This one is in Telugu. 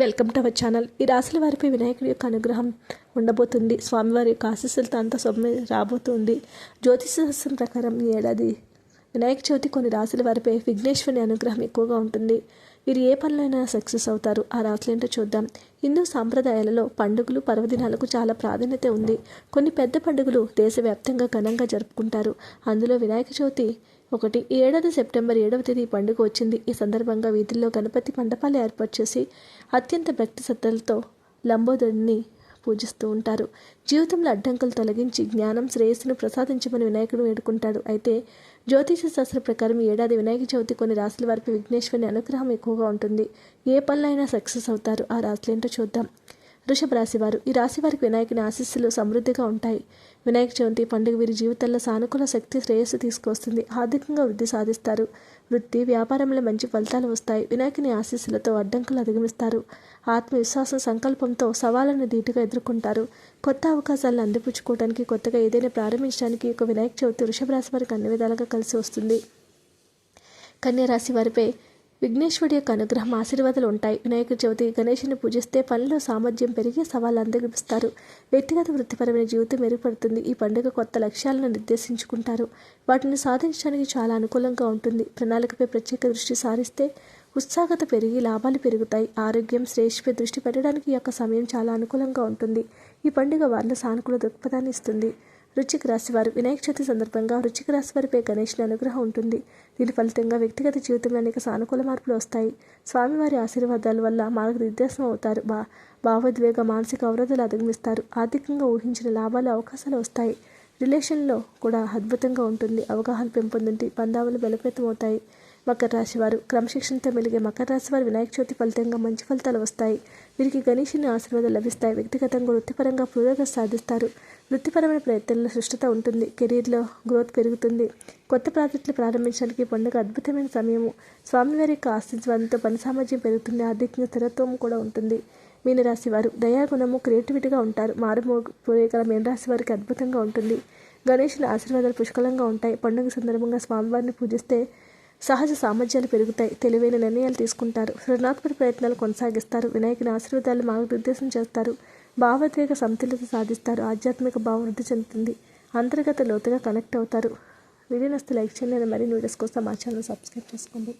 Welcome to our channel. ఈ రాశుల వారిపై వినాయకుడి యొక్క అనుగ్రహం ఉండబోతుంది. స్వామివారి యొక్క ఆశీస్సులతో అంత సొమ్మె రాబోతుంది. జ్యోతిషశాస్త్రం ప్రకారం ఈ ఏడాది వినాయక చవితి కొన్ని రాశుల వారిపై విఘ్నేశ్వరుని అనుగ్రహం ఎక్కువగా ఉంటుంది. వీరు ఏ పనులైనా సక్సెస్ అవుతారు. ఆ రాశులేంటో చూద్దాం. హిందూ సాంప్రదాయాలలో పండుగలు పర్వదినాలకు చాలా ప్రాధాన్యత ఉంది. కొన్ని పెద్ద పండుగలు దేశవ్యాప్తంగా ఘనంగా జరుపుకుంటారు. అందులో వినాయక చవితి ఒకటి ఈ ఏడాది సెప్టెంబర్ ఏడవ తేదీ పండుగ వచ్చింది. ఈ సందర్భంగా వీధుల్లో గణపతి మండపాలు ఏర్పాటు చేసి అత్యంత భక్తి శ్రద్ధలతో లంబోదరుడిని పూజిస్తూ ఉంటారు. జీవితంలో అడ్డంకులు తొలగించి జ్ఞానం శ్రేయస్సును ప్రసాదించమని వినాయకుడు వేడుకుంటాడు. అయితే జ్యోతిష శాస్త్ర ప్రకారం ఏడాది వినాయక చవితి కొన్ని రాశుల వారికి విఘ్నేశ్వరుని అనుగ్రహం ఎక్కువగా ఉంటుంది. ఏ పనులైనా సక్సెస్ అవుతారు. ఆ రాశులు ఏంటో చూద్దాం. వృషభ రాశివారు ఈ రాశి వారికి వినాయకుని ఆశీస్సులు సమృద్ధిగా ఉంటాయి. వినాయక చవితి పండుగ వీరి జీవితంలో సానుకూల శక్తి శ్రేయస్సు తీసుకొస్తుంది. ఆర్థికంగా వృద్ధి సాధిస్తారు. వృత్తి వ్యాపారంలో మంచి ఫలితాలు వస్తాయి. వినాయకుని ఆశీస్సులతో అడ్డంకులు అధిగమిస్తారు. ఆత్మవిశ్వాసం సంకల్పంతో సవాలను ధీటుగా ఎదుర్కొంటారు. కొత్త అవకాశాలను అందిపుచ్చుకోవడానికి కొత్తగా ఏదైనా ప్రారంభించడానికి ఒక వినాయక చవితి వృషభ రాశి వారికి అన్ని విధాలుగా కలిసి వస్తుంది. కన్యా రాశి వారిపై విఘ్నేశ్వరుడి యొక్క అనుగ్రహం ఆశీర్వాదాలు ఉంటాయి వినాయక చవితి గణేషుని పూజిస్తే పనిలో సామర్థ్యం పెరిగి సవాళ్ళు అందగిస్తారు వ్యక్తిగత వృత్తిపరమైన జీవితం మెరుగుపడుతుంది. ఈ పండుగ కొత్త లక్ష్యాలను నిర్దేశించుకుంటారు. వాటిని సాధించడానికి చాలా అనుకూలంగా ఉంటుంది. ప్రణాళికపై ప్రత్యేక దృష్టి సారిస్తే ఉత్సాహత పెరిగి లాభాలు పెరుగుతాయి. ఆరోగ్యం శ్రేష్ఠపై దృష్టి పెట్టడానికి ఈ యొక్క సమయం చాలా అనుకూలంగా ఉంటుంది. ఈ పండుగ వారిలో సానుకూల దృక్పథాన్ని ఇస్తుంది. వృచ్చిక రాశి వారు వినాయక చవితి సందర్భంగా వృచ్చిక రాశి వారిపై గణేష్ని అనుగ్రహం ఉంటుంది. దీని ఫలితంగా వ్యక్తిగత జీవితంలో అనేక సానుకూల మార్పులు వస్తాయి. స్వామివారి ఆశీర్వాదాల వల్ల మార్గనిర్దేశం అవుతారు. బా భావోద్వేగ మానసిక అవరోధాలు అధిగమిస్తారు. ఆర్థికంగా ఊహించిన లాభాలు అవకాశాలు వస్తాయి. రిలేషన్లో కూడా అద్భుతంగా ఉంటుంది. అవగాహన పెంపొందింటి బంధావులు బలోపేతం అవుతాయి మకర రాశి వారు. క్రమశిక్షణతో మెలిగే మకర రాశి వారి వినాయక చవితి ఫలితంగా మంచి ఫలితాలు వస్తాయి. వీరికి గణేషుని ఆశీర్వాదాలు లభిస్తాయి. వ్యక్తిగతంగా వృత్తిపరంగా పురోగతి సాధిస్తారు. వృత్తిపరమైన ప్రయత్నంలో సుష్టత ఉంటుంది. కెరీర్లో గ్రోత్ పెరుగుతుంది. కొత్త ప్రాజెక్టులు ప్రారంభించడానికి పండుగ అద్భుతమైన సమయము. స్వామివారి యొక్క ఆశీర్వాదంతో పని సామర్థ్యం పెరుగుతుంది. ఆర్థికంగా స్థిరత్వం కూడా ఉంటుంది. మీనరాశి వారు దయాగుణము క్రియేటివిటీగా ఉంటారు. మారుమోగల మీనరాశి వారికి అద్భుతంగా ఉంటుంది. గణేషుల ఆశీర్వాదాలు పుష్కలంగా ఉంటాయి. పండుగ సందర్భంగా స్వామివారిని పూజిస్తే సహజ సామర్థ్యాలు పెరుగుతాయి. తెలివైన నిర్ణయాలు తీసుకుంటారు. సృజనాత్మక ప్రయత్నాలు కొనసాగిస్తారు. వినాయకుని ఆశీర్వాదాలు మార్గనిర్దేశం చేస్తారు. భావోద్వేగ సమతుల్యత సాధిస్తారు. ఆధ్యాత్మిక భావం వృద్ధి చెందుతుంది. అంతర్గత లోతుగా కనెక్ట్ అవుతారు. వీడియో నస్తే లైక్ చేయండి. మరిన్ని వీడియోస్ కోసం మా ఛానల్ సబ్స్క్రైబ్ చేసుకోండి.